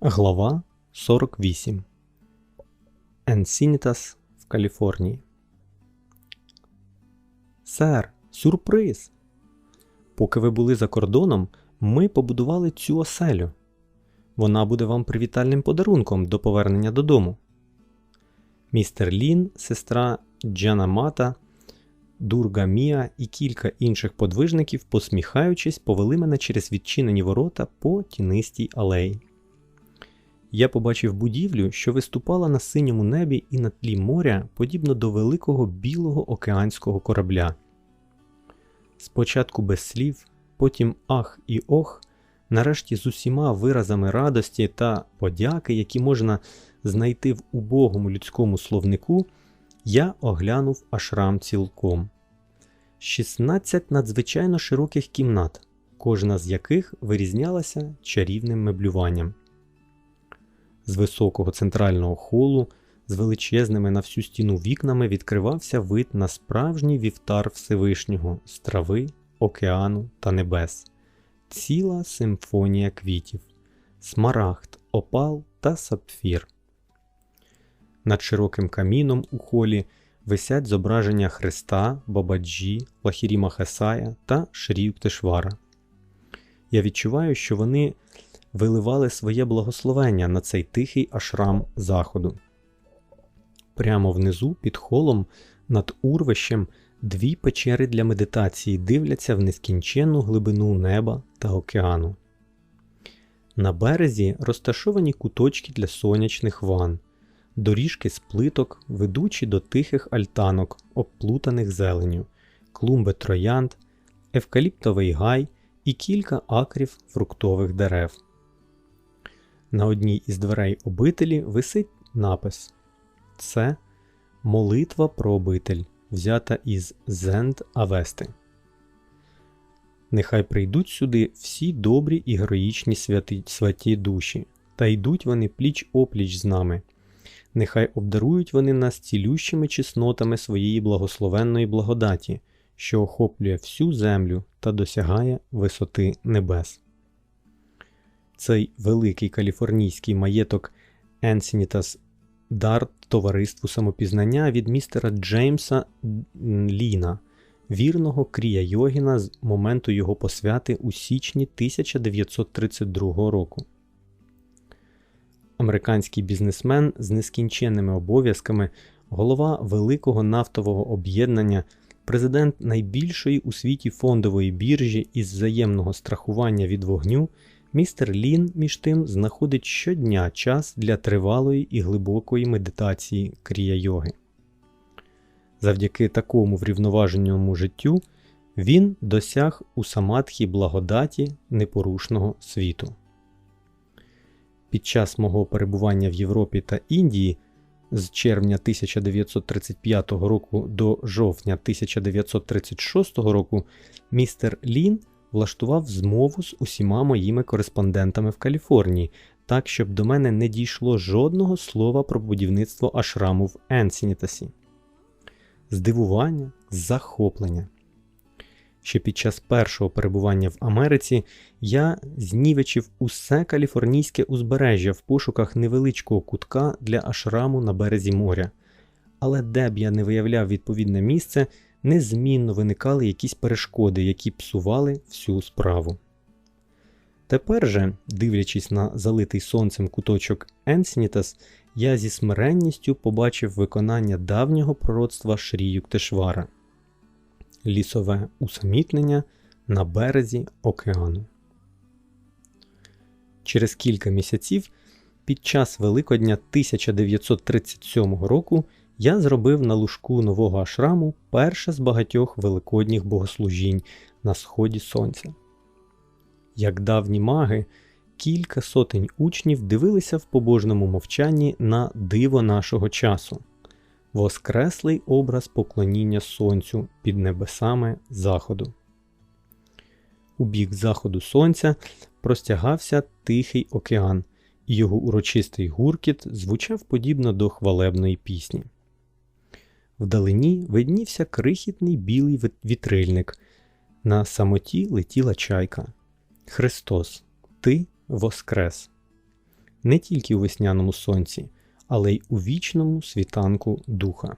Глава 48 Енсінітас в Каліфорнії. Сер, сюрприз! Поки ви були за кордоном, ми побудували цю оселю. Вона буде вам привітальним подарунком до повернення додому. Містер Лін, сестра Джана Мата, Дурга Мія і кілька інших подвижників, посміхаючись, повели мене через відчинені ворота по тінистій алеї. Я побачив будівлю, що виступала на синьому небі і на тлі моря, подібно до великого білого океанського корабля. Спочатку без слів, потім ах і ох, нарешті з усіма виразами радості та подяки, які можна знайти в убогому людському словнику, я оглянув ашрам цілком. 16 надзвичайно широких кімнат, кожна з яких вирізнялася чарівним меблюванням. З високого центрального холу, з величезними на всю стіну вікнами відкривався вид на справжній вівтар Всевишнього з трави, океану та небес, ціла симфонія квітів, смарагд, опал та сапфір. Над широким каміном у холі висять зображення Христа, Бабаджі, Лахіріма Хесая та Шрі Ктешвара. Я відчуваю, що вони виливали своє благословення на цей тихий ашрам заходу. Прямо внизу, під холом, над урвищем, дві печери для медитації дивляться в нескінченну глибину неба та океану. На березі розташовані куточки для сонячних ван, доріжки з плиток, ведучі до тихих альтанок, обплутаних зеленю, клумби троянд, евкаліптовий гай і кілька акрів фруктових дерев. На одній із дверей обителі висить напис Це молитва про обитель, взята із Зенд Авести. Нехай прийдуть сюди всі добрі і героїчні святі, святі душі, та йдуть вони пліч опліч з нами. Нехай обдарують вони нас цілющими чеснотами своєї благословенної благодаті, що охоплює всю землю та досягає висоти небес. Цей великий каліфорнійський маєток Енсінітас дар товариству самопізнання від містера Джеймса Ліна, вірного крія Йогіна з моменту його посвяти у січні 1932 року. Американський бізнесмен з нескінченними обов'язками, голова великого нафтового об'єднання, президент найбільшої у світі фондової біржі із взаємного страхування від вогню. Містер Лін, між тим, знаходить щодня час для тривалої і глибокої медитації крія йоги. Завдяки такому врівноваженому життю він досяг у самадхі благодаті непорушного світу. Під час мого перебування в Європі та Індії з червня 1935 року до жовтня 1936 року містер Лін влаштував змову з усіма моїми кореспондентами в Каліфорнії, так, щоб до мене не дійшло жодного слова про будівництво ашраму в Енсінітасі. Здивування, захоплення. Ще під час першого перебування в Америці я знівечив усе каліфорнійське узбережжя в пошуках невеличкого кутка для ашраму на березі моря. Але де б я не виявляв відповідне місце, незмінно виникали якісь перешкоди, які псували всю справу. Тепер же, дивлячись на залитий сонцем куточок Енснітас, я зі смиренністю побачив виконання давнього пророцтва Шрію Ктешвара лісове усамітнення на березі океану. Через кілька місяців під час Великодня 1937 року я зробив на лужку нового ашраму перше з багатьох великодніх богослужінь на сході сонця. Як давні маги, кілька сотень учнів дивилися в побожному мовчанні на диво нашого часу, воскреслий образ поклоніння сонцю під небесами заходу. У бік заходу сонця простягався Тихий океан, і його урочистий гуркіт звучав подібно до хвалебної пісні. Вдалині виднівся крихітний білий вітрильник. На самоті летіла чайка. Христос, Ти воскрес. не тільки у весняному сонці, але й у вічному світанку духа.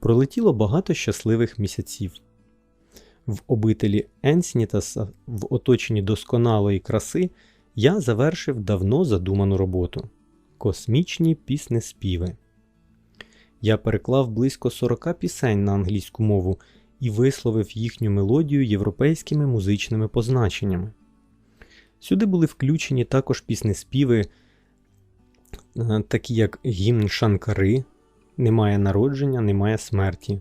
Пролетіло багато щасливих місяців. В обителі Енснітаса в оточенні досконалої краси я завершив давно задуману роботу космічні піснеспіви. Я переклав близько 40 пісень на англійську мову і висловив їхню мелодію європейськими музичними позначеннями. Сюди були включені також піснеспіви, е, такі як гімн Шанкари, Немає народження, немає смерті,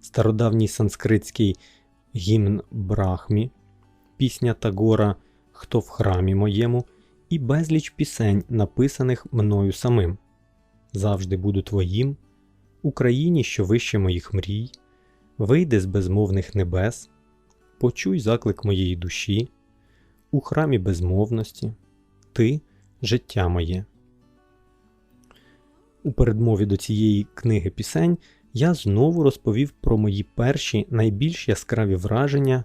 стародавній санскритський гімн Брахмі, пісня Тагора Хто в храмі моєму і безліч пісень, написаних мною самим. Завжди буду твоїм, Україні, що вище моїх мрій, вийди з безмовних небес, почуй заклик моєї душі, у храмі безмовності, ти життя моє. У передмові до цієї книги пісень я знову розповів про мої перші найбільш яскраві враження,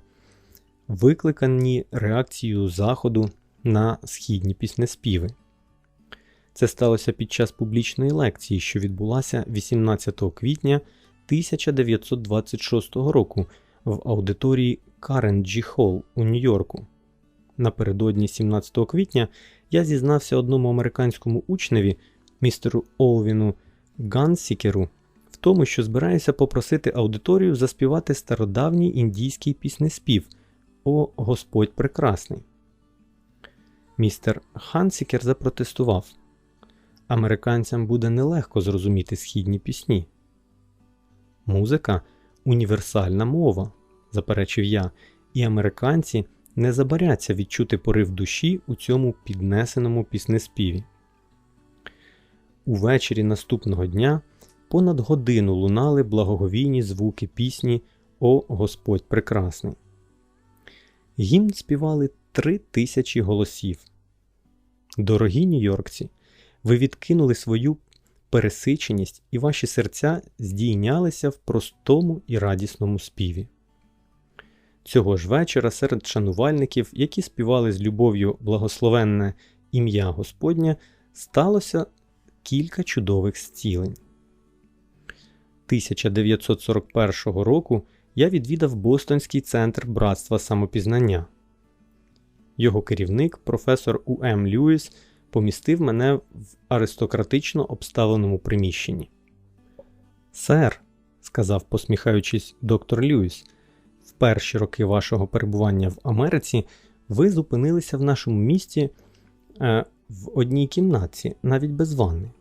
викликані реакцією Заходу на східні піснеспіви. Це сталося під час публічної лекції, що відбулася 18 квітня 1926 року в аудиторії Каренджі Холл у Нью-Йорку. Напередодні 17 квітня я зізнався одному американському учневі, містеру Олвіну Гансікеру, в тому, що збираюся попросити аудиторію заспівати стародавній індійський піснеспів О Господь Прекрасний. Містер Хансікер запротестував Американцям буде нелегко зрозуміти східні пісні. Музика універсальна мова, заперечив я, і американці не забаряться відчути порив душі у цьому піднесеному піснеспіві. Увечері наступного дня понад годину лунали благоговійні звуки пісні О Господь Прекрасний. Гімн співали три тисячі голосів. Дорогі нью-йоркці, ви відкинули свою пересиченість, і ваші серця здійнялися в простому і радісному співі. Цього ж вечора серед шанувальників, які співали з любов'ю благословенне ім'я Господнє, сталося кілька чудових зцілень. 1941 року я відвідав Бостонський центр братства самопізнання. Його керівник, професор У.М. Льюіс, помістив мене в аристократично обставленому приміщенні. Сер, сказав, посміхаючись, доктор Льюіс, в перші роки вашого перебування в Америці ви зупинилися в нашому місті е, в одній кімнаті, навіть без ванни.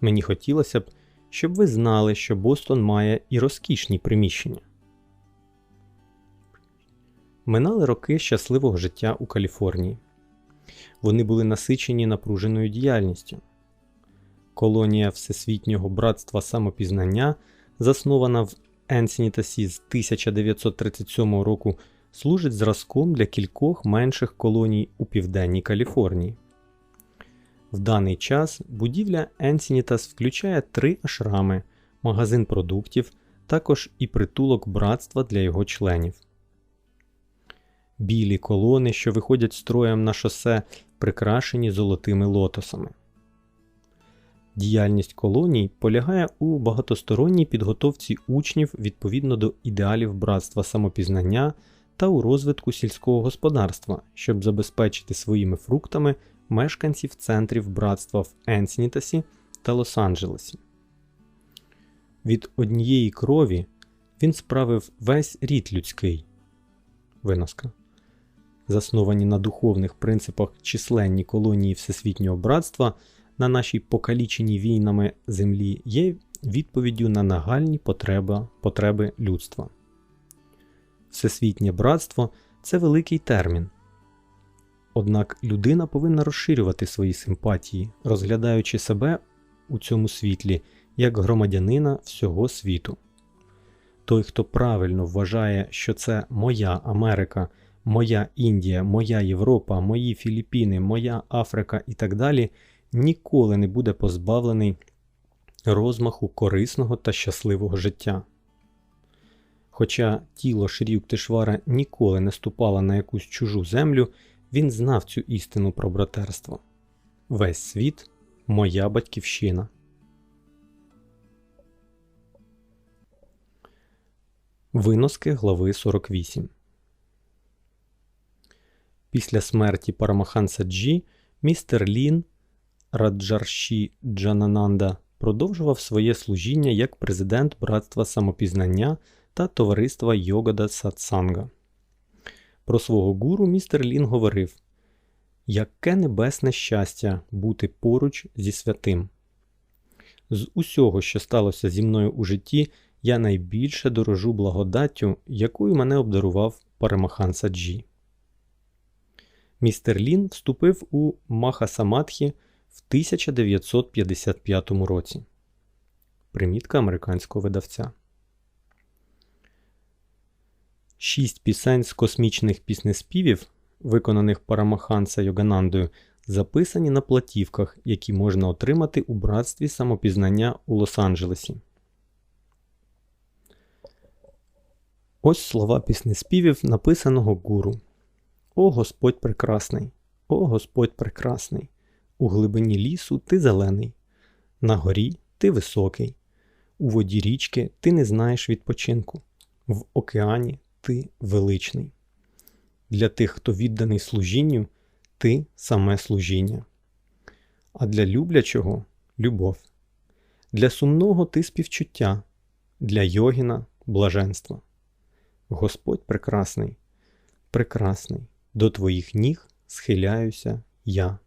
Мені хотілося б, щоб ви знали, що Бостон має і розкішні приміщення. Минали роки щасливого життя у Каліфорнії. Вони були насичені напруженою діяльністю. Колонія Всесвітнього братства самопізнання, заснована в Енснітасі з 1937 року, служить зразком для кількох менших колоній у південній Каліфорнії. В даний час будівля Енсінітас включає три ашрами, магазин продуктів, також і притулок братства для його членів. Білі колони, що виходять строєм на шосе, прикрашені золотими лотосами. Діяльність колоній полягає у багатосторонній підготовці учнів відповідно до ідеалів братства самопізнання та у розвитку сільського господарства, щоб забезпечити своїми фруктами мешканців центрів братства в Енснітасі та Лос-Анджелесі. Від однієї крові він справив весь рід людський. Виноска. Засновані на духовних принципах численні колонії Всесвітнього братства на нашій покаліченій війнами землі є відповіддю на нагальні потреби, потреби людства. Всесвітнє братство це великий термін. Однак людина повинна розширювати свої симпатії, розглядаючи себе у цьому світлі як громадянина всього світу. Той, хто правильно вважає, що це моя Америка, моя Індія, моя Європа, мої Філіппіни, моя Африка і так далі, ніколи не буде позбавлений розмаху корисного та щасливого життя. Хоча тіло Шрі ніколи не ступало на якусь чужу землю, він знав цю істину про братерство. Весь світ моя батьківщина. Виноски глави 48 Після смерті Парамаханса Джі містер Лін Раджарші Джанананда продовжував своє служіння як президент Братства самопізнання та товариства Йогада Сатсанга. Про свого гуру містер Лін говорив Яке небесне щастя бути поруч зі святим. З усього, що сталося зі мною у житті, я найбільше дорожу благодаттю, якою мене обдарував Парамаханса Джі. Містер Лін вступив у Махасамадхі в 1955 році. Примітка американського видавця. Шість пісень з космічних піснеспівів, виконаних Парамаханса Йоганандою, записані на платівках, які можна отримати у братстві самопізнання у Лос-Анджелесі. Ось слова піснеспівів написаного гуру. О Господь прекрасний, о Господь прекрасний, у глибині лісу ти зелений, на горі ти високий, у воді річки ти не знаєш відпочинку, в океані ти величний. Для тих, хто відданий служінню, ти саме служіння. А для люблячого любов. Для сумного ти співчуття, для йогіна блаженство. Господь прекрасний, прекрасний, до твоїх ніг схиляюся я.